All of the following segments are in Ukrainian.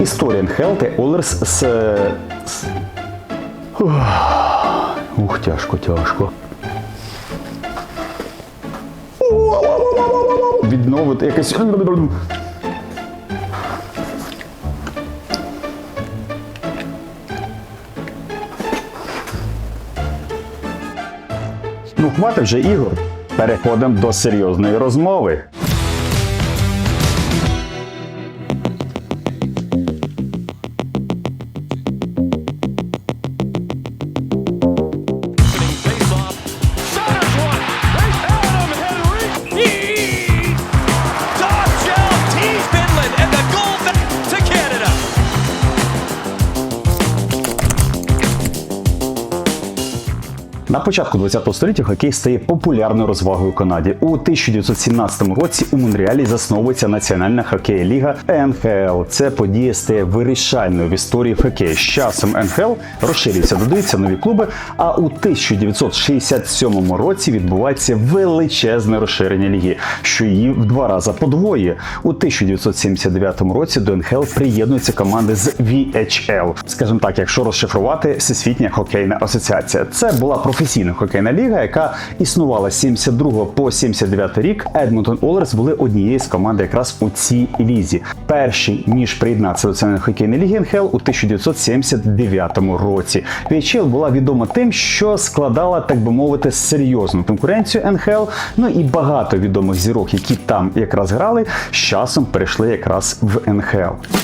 Історія НХЛ та Олерс з. з... Ух, тяжко, тяжко. Відновити якесь. Ну, хватить вже ігор. Переходимо до серйозної розмови. Початку ХХ століття хокей стає популярною розвагою Канаді. У 1917 році у Монреалі засновується Національна хокейна ліга НХЛ. Це подія стає вирішальною в історії хокею. З часом НХЛ розширюється, додаються нові клуби. А у 1967 році відбувається величезне розширення ліги, що її в два рази подвоює. У 1979 році до НХЛ приєднуються команди з VHL. Скажімо так, якщо розшифрувати Всесвітня хокейна асоціація. Це була професійна хокейна ліга, яка існувала з 72 по 79 рік. Едмонтон Олерс були однією з команд якраз у цій лізі. Перші ніж приєднатися до Національної хокейної ліги НХЛ у 1979 році. VHL була відома тим, що складала, так би мовити, серйозну конкуренцію НХЛ. Ну і багато відомих зірок, які там якраз грали, з часом перейшли якраз в НХЛ.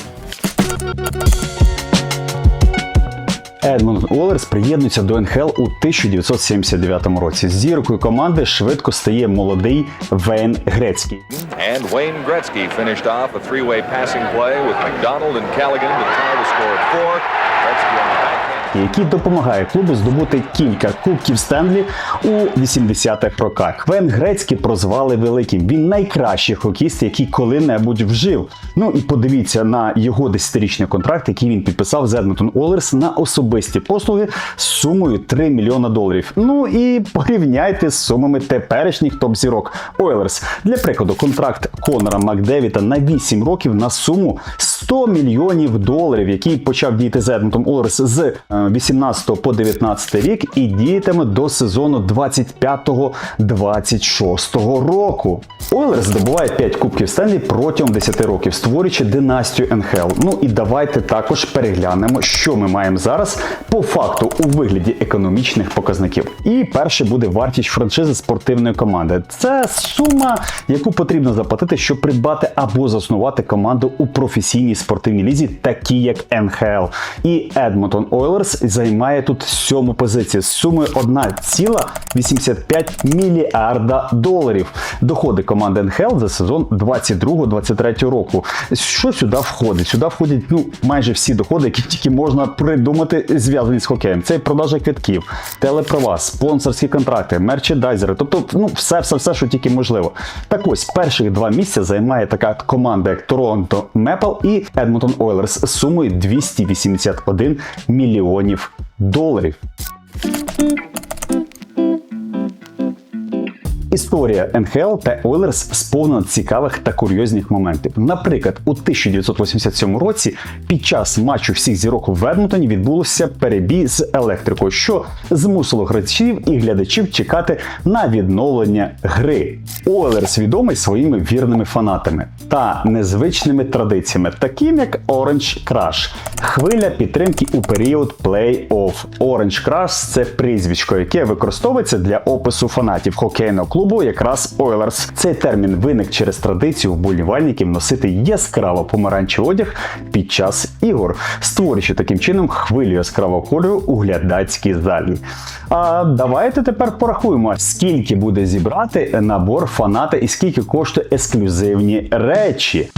Едмонтон Уолерс приєднується до НХЛ у 1979 році. Зіркою команди швидко стає молодий Вейн Грецький. And Wayne Gretzky finished off a three-way passing play with McDonald and Callaghan to tie the score at four. Gretzky on the. Який допомагає клубу здобути кілька кубків Стенлі у 80-х роках. Вен Грецький прозвали великим. Він найкращий хокіст, який коли-небудь вжив. Ну і подивіться на його 10-річний контракт, який він підписав з Едмонтон Олерс на особисті послуги з сумою 3 мільйона доларів. Ну і порівняйте з сумами теперішніх топ-зірок Ойлерс. Для прикладу, контракт Конора Макдевіта на 8 років на суму 100 мільйонів доларів, який почав діяти з Едмонтон Олерс з е, 18 по 19 рік і діятиме до сезону 25-26 року. Ойлерс здобуває 5 кубків Стенлі протягом 10 років, створюючи династію НХЛ. Ну і давайте також переглянемо, що ми маємо зараз по факту у вигляді економічних показників. І перше буде вартість франшизи спортивної команди. Це сума, яку потрібно заплатити, щоб придбати або заснувати команду у професійній спортивній лізі, такі як НХЛ. І Едмонтон Ойлерс займає тут сьому позицію з сумою 1,85 мільярда доларів. Доходи команди НХЛ за сезон 22-23 року. Що сюди входить? Сюди входять ну майже всі доходи, які тільки можна придумати, зв'язані з хокеєм. Це продажа квитків, телеправа, спонсорські контракти, мерчендайзери, тобто ну все, все, все, що тільки можливо. Так ось перших два місця займає така команда, як Торонто Мепл і Едмонтон Ойлерс з сумою 281 мільйонів доларів. Історія НХЛ та Ойлерс сповнена цікавих та курйозних моментів. Наприклад, у 1987 році під час матчу всіх зірок в Едмонтоні відбулося перебій з електрикою, що змусило гравців і глядачів чекати на відновлення гри. Ойлерс відомий своїми вірними фанатами та незвичними традиціями, таким як Orange Crush. Хвиля підтримки у період плей-офф. Orange Crush – це прізвисько, яке використовується для опису фанатів хокейного клубу, якраз Oilers. Цей термін виник через традицію вболівальників носити яскраво помаранчевий одяг під час ігор, створюючи таким чином хвилю яскравого кольору у глядацькій залі. А давайте тепер порахуємо, скільки буде зібрати набор фаната і скільки коштує ексклюзивні речі.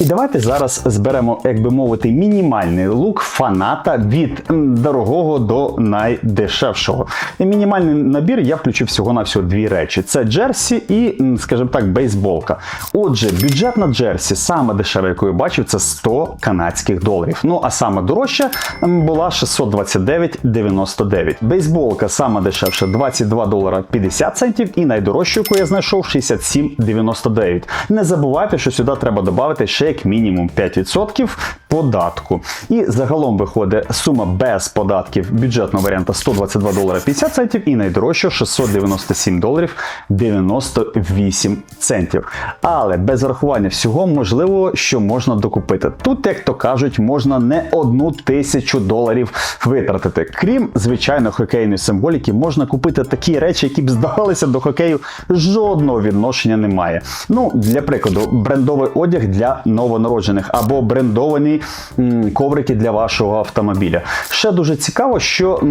І давайте зараз зберемо, як би мовити, мінімальний лук фаната від дорогого до найдешевшого. І мінімальний набір я включив всього на всього дві речі: це джерсі і, скажімо так, бейсболка. Отже, бюджет на джерсі, саме дешеве, яку я бачив, це 100 канадських доларів. Ну а саме дорожча була 629,99. Бейсболка саме дешевша 22 долара 50 центів, і найдорожчу, яку я знайшов, 67,99. Не забувайте, що сюди треба додати ще як мінімум 5% податку. І загалом виходить сума без податків бюджетного варіанта 122 долара 50 центів і найдорожча 697 доларів 98 центів. Але без рахування всього можливо, що можна докупити. Тут, як то кажуть, можна не одну тисячу доларів витратити. Крім звичайно хокейної символіки, можна купити такі речі, які б здавалися до хокею жодного відношення немає. Ну, для прикладу, брендовий одяг для новонароджених або брендовані коврики для вашого автомобіля. Ще дуже цікаво, що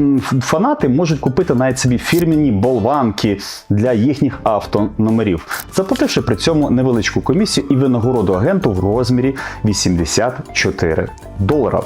фанати можуть купити навіть собі фірміні болванки для їхніх автономерів, заплативши при цьому невеличку комісію і винагороду агенту в розмірі 84 долара.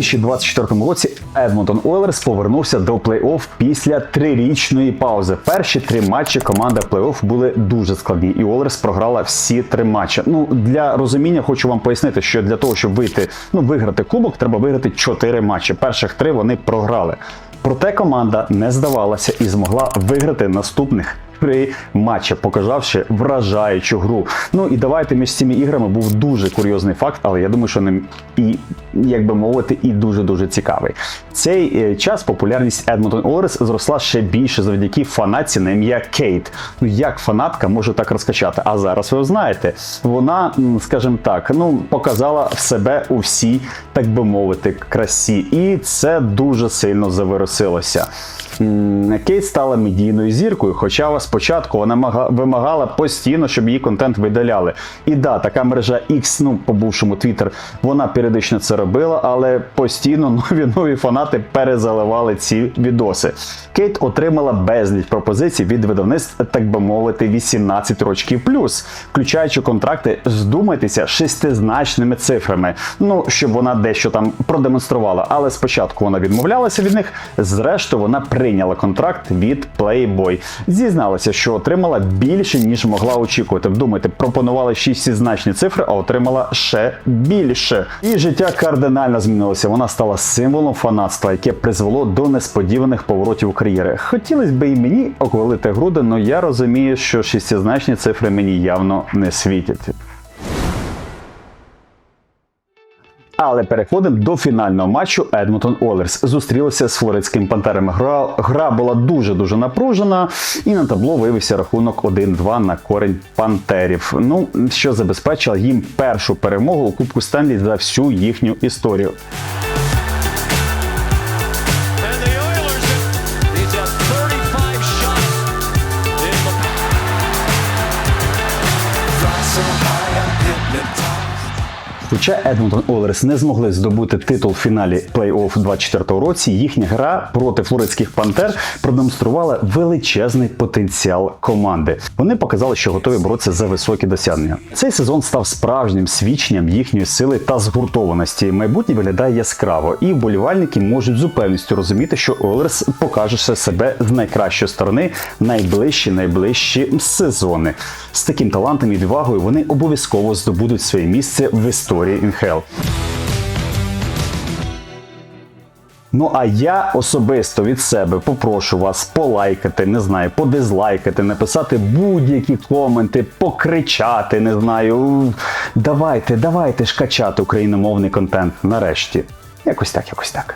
2024 році Едмонтон Ойлерс повернувся до плей-офф після трирічної паузи. Перші три матчі команда плей-офф були дуже складні, і Ойлерс програла всі три матчі. Ну для розуміння хочу вам пояснити, що для того, щоб вийти, ну виграти кубок, треба виграти чотири матчі. Перших три вони програли. Проте команда не здавалася і змогла виграти наступних три матчі, показавши вражаючу гру. Ну і давайте між цими іграми був дуже курйозний факт, але я думаю, що ним і, як би мовити, і дуже дуже цікавий. Цей е, час популярність Едмонтон Олерс зросла ще більше завдяки фанатці на ім'я Кейт. Ну як фанатка може так розкачати? А зараз ви знаєте, вона, скажімо так, ну показала себе у всій, так би мовити, красі, і це дуже сильно завиросилося. Кейт стала медійною зіркою, хоча спочатку вона мага- вимагала постійно, щоб її контент видаляли. І да, така мережа X, ну по бувшому Twitter, вона періодично це робила, але постійно нові нові фанати перезаливали ці відоси. Кейт отримала безліч пропозицій від видавництв, так би мовити, 18 років плюс, включаючи контракти, здумайтеся, шестизначними цифрами. Ну, щоб вона дещо там продемонструвала. Але спочатку вона відмовлялася від них. Зрештою, вона прийняла контракт від Playboy. Зізналася, що отримала більше, ніж могла очікувати. Вдумайте, пропонували шістизначні цифри, а отримала ще більше. І життя кардинально змінилося. Вона стала символом фанатства, яке призвело до несподіваних поворотів кар'єри. Хотілося б і мені оквалити груди, але я розумію, що шістизначні цифри мені явно не світять. Але переходимо до фінального матчу Едмонтон Олерс. Зустрілися з флоридським пантерами. Гра, гра була дуже дуже напружена, і на табло виявився рахунок 1-2 на корень пантерів. Ну що забезпечило їм першу перемогу у Кубку Стенлі за всю їхню історію. And the Хоча Едмонтон Олерс не змогли здобути титул в фіналі плей-офф 24-го році, їхня гра проти флоридських пантер продемонструвала величезний потенціал команди. Вони показали, що готові боротися за високі досягнення. Цей сезон став справжнім свідченням їхньої сили та згуртованості. Майбутнє виглядає яскраво, і вболівальники можуть з упевненістю розуміти, що Олерс покаже себе з найкращої сторони найближчі найближчі сезони. З таким талантом і відвагою вони обов'язково здобудуть своє місце в історії НХЛ. Ну а я особисто від себе попрошу вас полайкати, не знаю, подизлайкати, написати будь-які коменти, покричати, не знаю. Давайте, давайте ж качати україномовний контент нарешті. Якось так, якось так.